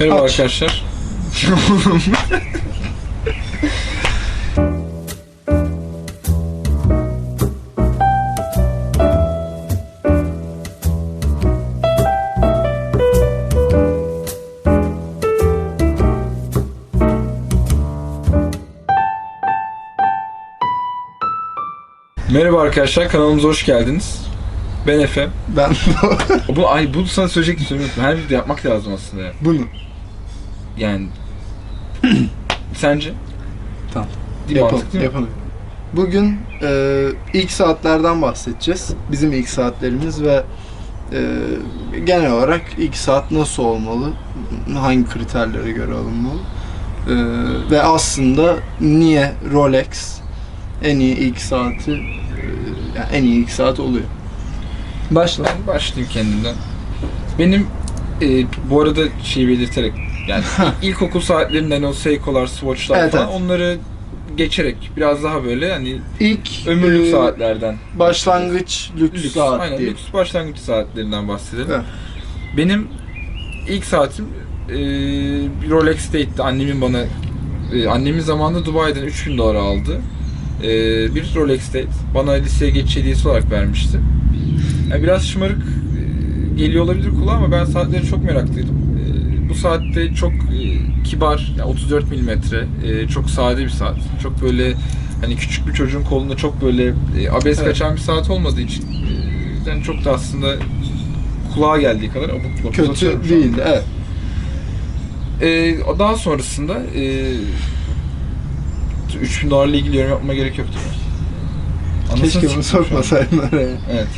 Merhaba Aç. arkadaşlar. Merhaba arkadaşlar kanalımıza hoş geldiniz. Ben Efe. Ben Bu ay bu sana söyleyecektim söylemiyorum. Her video yapmak lazım aslında ya. bunu Yani sence? Tamam. Değil yapalım. Mantıklı değil mi? yapalım. Bugün e, ilk saatlerden bahsedeceğiz. Bizim ilk saatlerimiz ve e, genel olarak ilk saat nasıl olmalı, hangi kriterlere göre alınmalı E, ve aslında niye Rolex en iyi ilk saati, e, yani en iyi ilk saat oluyor. Başla. Ben başlayayım kendimden. Benim e, bu arada şey belirterek yani ilkokul saatlerinden o Seiko'lar, Swatch'lar Evet, falan evet. onları geçerek biraz daha böyle hani İlk ömürlük e, saatlerden başlangıç lüks, lüks, saat aynen diye. lüks başlangıç saatlerinden bahsedelim. Evet. Benim ilk saatim e, bir Rolex. Annemin bana e, annemin zamanında Dubai'den 3000 dolara aldı. E, bir Rolex Date. Bana liseye geçiş hediyesi olarak vermişti. Yani biraz şımarık e, geliyor olabilir kulağa ama ben saatleri çok meraklıydım. E, bu saatte çok e, kibar, yani 34 milimetre, e, çok sade bir saat. Çok böyle hani küçük bir çocuğun kolunda çok böyle e, abes Evet. kaçan bir saat olmadığı için e, yani çok da aslında kulağa geldiği kadar abuk uzatıyorum Kötü değildi. Evet. Ee, daha sonrasında e, 3000 dolarla ilgili yorum yapmama gerek yoktu. Anasını Keşke bunu sokmasaydın oraya. Evet.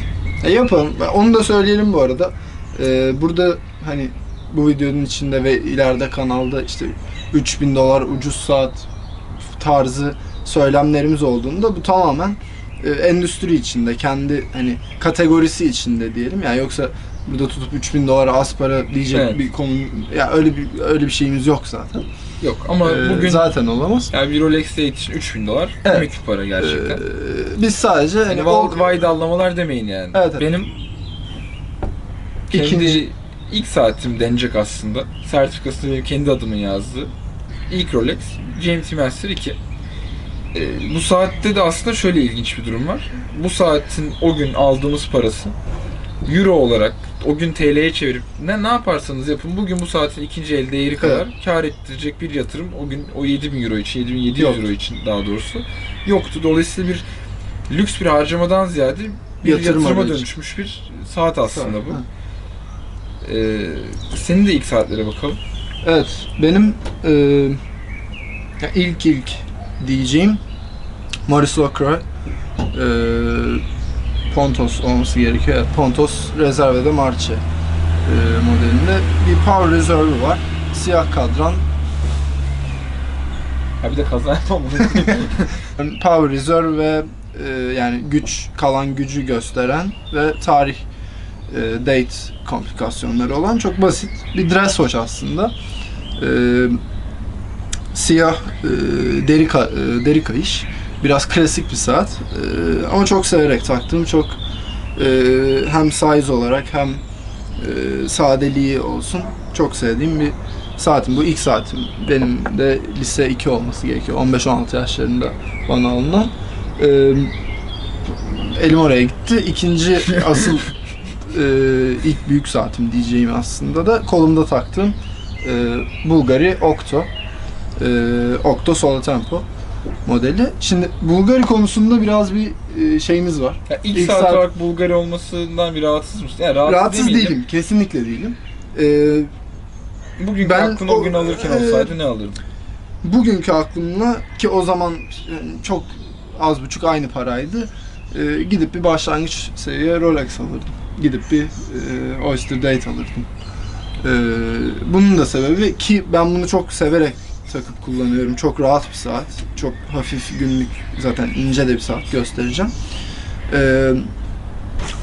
E yapalım. Onu da söyleyelim bu arada. Ee, burada hani bu videonun içinde ve ileride kanalda işte 3000 dolar ucuz saat tarzı söylemlerimiz olduğunda bu tamamen e, endüstri içinde kendi hani kategorisi içinde diyelim yani yoksa burada tutup 3000 dolara az para diyecek Evet. bir konu ya öyle bir öyle bir şeyimiz yok zaten. Yok ama Ee, bugün zaten olamaz. yani bir Rolex için 3000 dolar Evet. komik bir para gerçekten. Ee, biz sadece hani hani val- o vay dallamalar demeyin yani. Evet, evet. Benim kendi İkinci- ilk saatim denecek aslında. Sertifikasını benim kendi adımın yazdığı. İlk Rolex GMT Master 2. Ee, bu saatte de aslında şöyle ilginç bir durum var. Bu saatin o gün aldığımız parası Euro olarak o gün TL'ye çevirip ne ne yaparsanız yapın bugün bu saatin ikinci el değeri kadar kar ettirecek bir yatırım o gün o 7000 euro için 7700 Yok. euro için daha doğrusu yoktu. Dolayısıyla bir lüks bir harcamadan ziyade bir Yatırım yatırıma aracı. dönüşmüş bir saat aslında bu. Ha. Ee, senin de ilk saatlere bakalım. Evet, benim e, ilk ilk diyeceğim Maurice Lacroix e, Pontos olması gerekiyor. Pontos Reserve'de Marche e, modelinde bir Power Reserve var. Siyah kadran. Ha bir de kaza yapmam Power Reserve ve e, yani güç kalan gücü gösteren ve tarih e, date komplikasyonları olan çok basit bir dress watch aslında. E, siyah e, deri ka- e, deri kayış. Biraz klasik bir saat. E, ama çok severek taktığım çok e, hem size olarak hem e, sadeliği olsun çok sevdiğim bir saatim. Bu ilk saatim. Benim de lise 2 olması gerekiyor. 15-16 yaşlarında bana alınan. E, elim oraya gitti. İkinci asıl e, ilk büyük saatim diyeceğim aslında da kolumda taktığım e, Bulgari Octo. E, Octo Solo Tempo modeli. Şimdi Bulgari konusunda biraz bir e, şeyimiz var. Ya ilk, İlk saat, saat- olarak Bulgari olmasından bir rahatsız mısın? Yani rahatsız, Rahatsız demeyeyim. değilim. Kesinlikle değilim. E, Bugünkü Ben aklını o, gün alırken e, olsaydı ne alırdın? bugünkü aklımla ki o zaman yani çok az buçuk aynı paraydı. e, gidip bir başlangıç seviye Rolex alırdım. Gidip bir e, Oyster Date alırdım. E, bunun da sebebi ki ben bunu çok severek takıp kullanıyorum. Çok rahat bir saat. Çok hafif günlük zaten ince de bir saat göstereceğim. E,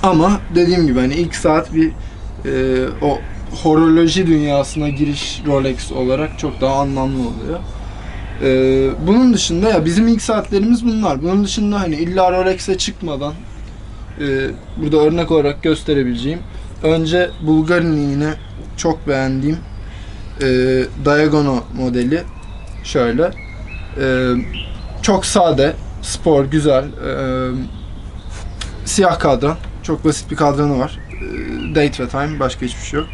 ama dediğim gibi hani ilk saat bir e, o horoloji dünyasına giriş Rolex olarak çok daha anlamlı oluyor. Ee, bunun dışında ya bizim ilk saatlerimiz bunlar. Bunun dışında hani illa Rolex'e çıkmadan e, burada örnek olarak gösterebileceğim. Önce Bulgari'nin yine çok beğendiğim e, Diagono modeli şöyle. E, çok sade, spor, güzel. E, siyah kadran. Çok basit bir kadranı var. E, date ve time, başka hiçbir şey yok.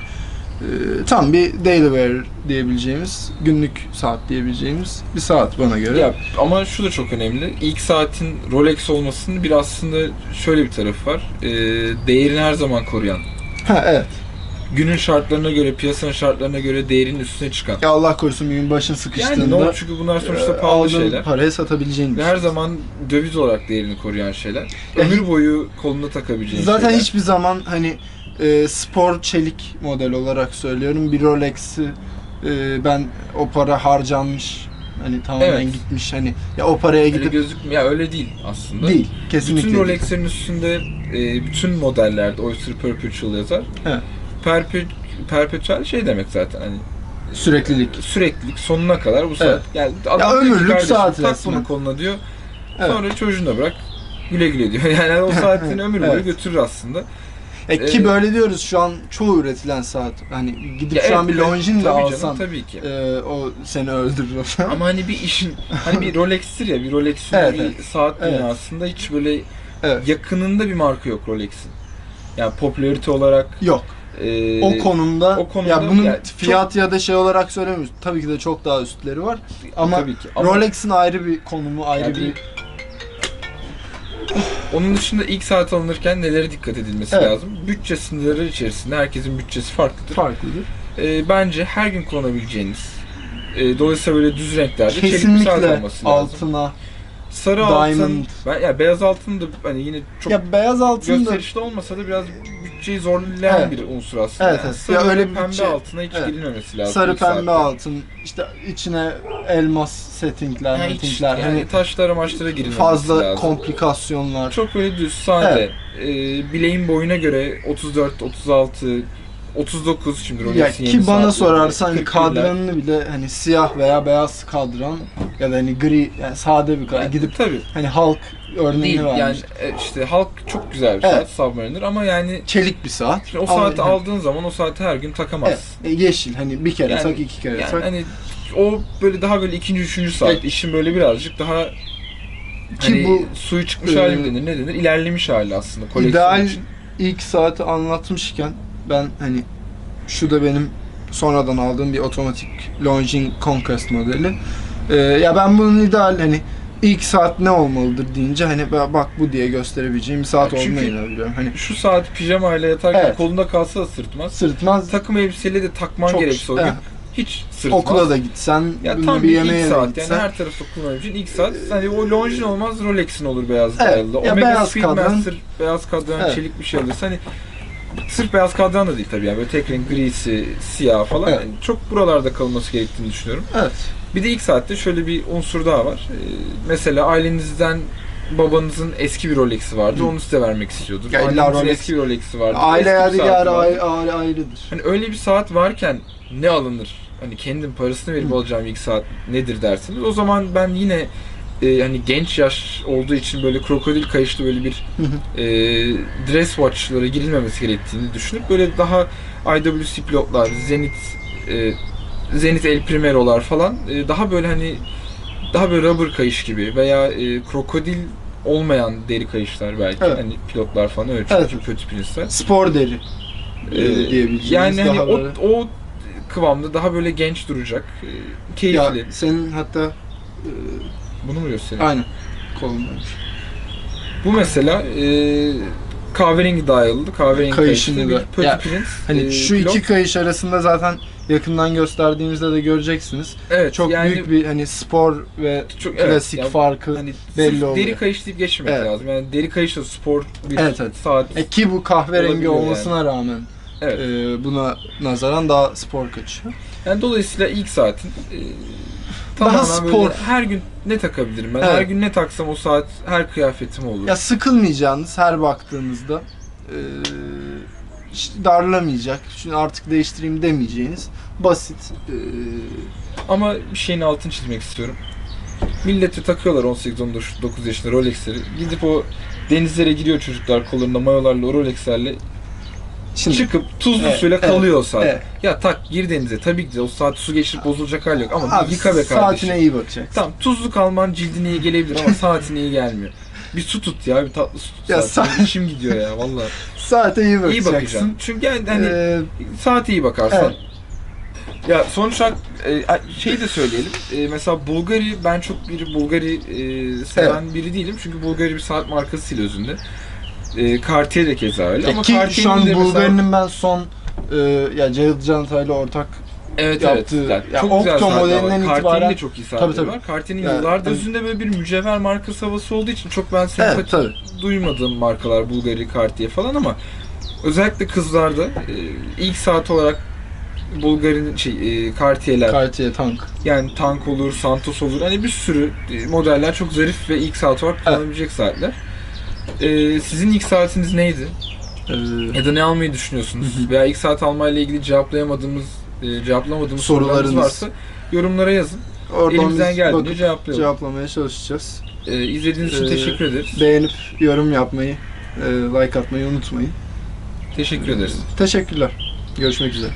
E, tam bir daily wear diyebileceğimiz, günlük saat diyebileceğimiz bir saat bana göre. Ya ama şu da çok önemli. İlk saatin Rolex olmasının bir aslında şöyle bir tarafı var. Ee, değerini her zaman koruyan. Ha evet. Günün şartlarına göre, piyasanın şartlarına göre değerinin üstüne çıkan. Ya Allah korusun bir gün başın Yani sıkıştığında ne olur çünkü bunlar sonuçta e, pahalı şeyler. paraya satabileceğin Ve şey. her zaman döviz olarak değerini koruyan şeyler. Ya Ömür boyu koluna takabileceğin Zaten şeyler. hiçbir zaman hani e, spor çelik model olarak söylüyorum bir Rolex'i e, ben o para harcanmış hani tamamen Evet. gitmiş hani ya o paraya Öyle gidip gözükmüyor. Ya öyle değil aslında. değil kesinlikle Bütün. Rolex'lerin üstünde e, bütün modellerde Oyster Perpetual yazar. Evet. Perpe perpetual şey demek zaten hani süreklilik. süreklilik sonuna kadar bu saat. Evet. Yani adam ki, ömürlük "Kardeşim, saat tak resmen." bunu koluna diyor. Evet. Sonra çocuğuna bırak. Güle güle diyor. Yani o saatin ömür boyu Evet. götürür aslında. E, ki Ee, böyle diyoruz şu an çoğu üretilen saat hani gidip Ya şu an evet, bir evet, Longines de tabii canım, alsan tabii ki. e, o seni öldürür. Ama hani bir işin hani bir Rolex'tir ya bir Rolex'in Evet, bir evet. saat Evet. dünyasında hiç böyle evet. yakınında bir marka yok Rolex'in. Yani popülarite olarak Yok. E, O konumda, o konuda ya bunun yani fiyat ya da şey olarak söylemiyoruz. Tabii ki de çok daha üstleri var. Ama, tabii ki. Ama Rolex'in ayrı bir konumu, ayrı Yani bir onun dışında ilk saat alınırken nelere dikkat edilmesi Evet. lazım? Bütçe sınırları içerisinde herkesin bütçesi farklıdır. farklıdır. E, bence her gün kullanabileceğiniz e, dolayısıyla böyle düz renklerde çelik bir saat Kesinlikle olması lazım. altına. Sarı Diamond. altın, ben, ya beyaz altın da hani yine çok ya beyaz altın da gösterişli olmasa da biraz bütçeyi zorlayan Evet. bir unsur aslında. Evet, evet. sarı Ya öyle öyle bir pembe bütçe- altına hiç Evet. girilmemesi lazım. sarı pembe saatte. altın, işte içine elmas settingler, Yani hiç, settingler. yani hani taşlara maçlara girilmemesi fazla lazım. komplikasyonlar. Çok böyle düz, sade. Ee, bileğin boyuna göre 34, 36, 39 şimdi ya Rolex'in ki bana sorarsan hani 41'ler. kadranını bile hani siyah veya beyaz kadran ya da hani gri yani sade bir kadran Yani gidip tabii hani halk örneğini değil vermiş. yani e, işte halk çok güzel bir Evet. saat Submariner ama yani Çelik bir saat. şimdi o saati aldığın zaman o saati her gün takamazsın. Evet, e, yeşil hani bir kere Yani- tak iki kere Yani tak. hani o böyle daha böyle ikinci, üçüncü saat. Evet. işin böyle birazcık daha Ki hani bu, suyu çıkmış e, hali mi denir ne denir ilerlemiş hali aslında koleksiyon İdeal için. ilk saati anlatmışken ben hani şu da benim sonradan aldığım bir otomatik Longines Conquest modeli. Ee, ya ben bunun ideal hani ilk saat ne olmalıdır deyince hani ba- bak bu diye gösterebileceğim saat Ya çünkü- olduğuna inanıyorum. Hani Şu saat pijamayla yatarken Evet. kolunda kalsa da sırtmaz. sırtmaz Takım elbiseyle de takman çok gerekse o gün Evet. hiç sırtmaz. okula da gitsen, ya tam bir bir yemeğe ilk saat yani gitsen. her tarafta kullanabileceğin ilk saat. Hani o Longines olmaz Rolex'in olur beyaz Evet. Ya Omega beyaz Speedmaster beyaz kadran Evet. çelik bir şey alırsa hani sırf beyaz kadran da değil tabii yani böyle tek renk grisi, siyah falan. Evet. Yani çok buralarda kalınması gerektiğini düşünüyorum. Evet. Bir de ilk saatte şöyle bir unsur daha var. Ee, mesela ailenizden babanızın eski bir Rolex'i vardı. Hı. Onu size vermek istiyordur. Ya illa Rolex- eski bir Rolex'i vardı. Aile yadigarı ayrı, ayrıdır. Hani öyle bir saat varken ne alınır? Hani kendim parasını verip Hı. alacağım ilk saat nedir dersiniz. O zaman ben yine e, hani genç yaş olduğu için böyle krokodil kayışlı böyle bir Hı hı. e, dress watch'lara girilmemesi gerektiğini düşünüp böyle daha IWC pilotlar, Zenit e, Zenit El Primero'lar falan e, daha böyle hani daha böyle rubber kayış gibi veya e, krokodil olmayan deri kayışlar belki Evet. hani pilotlar falan öyle Evet. çünkü kötü pirinçler. Spor deri Ee, diyebileceğimiz yani hani o, böyle- o kıvamda daha böyle genç duracak, e, keyifli. Ya senin hatta e, Bunu mu göstereyim? aynen kolundaymış. Bu mesela e, kahverengi dial'lı, kahverengi Kayışını kayışlı bir da- Petit Ya, Prince. Hani e, şu pilot. iki kayış arasında zaten yakından gösterdiğimizde de göreceksiniz. evet, Çok yani büyük bir hani spor ve çok evet, klasik ya farkı. Hani belli oluyor. deri kayış deyip geçmemek Evet. lazım. Yani deri kayış da spor bir Evet, evet. saat. E ki bu kahverengi olmasına rağmen Evet. e, buna nazaran daha spor kaçıyor. Yani dolayısıyla ilk saatin e, Daha tamamen spor. böyle her gün ne takabilirim ben? Evet. Her gün ne taksam o saat her kıyafetim olur. Ya sıkılmayacağınız her baktığınızda e, işte darlamayacak, şunu artık değiştireyim demeyeceğiniz basit e, Ama bir şeyin altını çizmek istiyorum. Milleti takıyorlar 18-19 yaşında Rolex'leri. Gidip o denizlere giriyor çocuklar kollarında mayolarla Rolex'lerle. Şimdi Çıkıp tuzlu Evet, suyla evet, kalıyor o saat. evet. Ya tak gir denize. Tabii ki de o saat su geçirip bozulacak hal yok. Ama abi, yıka be kardeşim. saatine iyi bakacaksın. Tamam tuzlu kalman cildine iyi gelebilir ama saatine iyi gelmiyor. Bir su tut ya, bir tatlı su tut. Ya zaten. sa- İçim gidiyor ya vallahi. Saate iyi İyi bakacaksın. bakacaksın. Çünkü yani hani Ee, saate iyi bakarsan. Evet. Ya sonuç olarak e, şey de söyleyelim. E, mesela Bulgari ben çok bir Bulgari e, seven biri değilim. Çünkü Bulgari bir saat markasıyla özünde. E, Cartier de keza öyle. ya Ama ki Cartier'in şu an de mesela- Bulgari'nin ben son e, ya Ceyhun Cantay'la ortak Evet yaptığı- evet. ya çok güzel Octo saatler var. modelinden Cartier'in itibaren- de çok iyi saatleri Tabii, tabii. var. Cartier'in Yani yıllardır hani- özünde böyle bir mücevher markası havası olduğu için çok ben sempati Evet tabii. duymadığım markalar Bulgari, Cartier falan ama özellikle kızlarda e, ilk saat olarak Bulgari'nin şey e, Cartier'ler Cartier tank. yani tank olur, Santos olur. Hani bir sürü e, modeller çok zarif ve ilk saat olarak kullanabilecek saatler. E, sizin ilk saatiniz neydi? Ee, Ya da ne almayı düşünüyorsunuz? Veya ilk saat almayla ilgili cevaplayamadığımız, e, cevaplamadığımız sorularınız varsa yorumlara yazın. oradan Elimizden geldiğince cevaplayalım. cevaplamaya çalışacağız. E, izlediğiniz için Ee, teşekkür ederiz. Beğenip yorum yapmayı, e, like atmayı unutmayın. Teşekkür ederiz. Teşekkürler. Görüşmek üzere.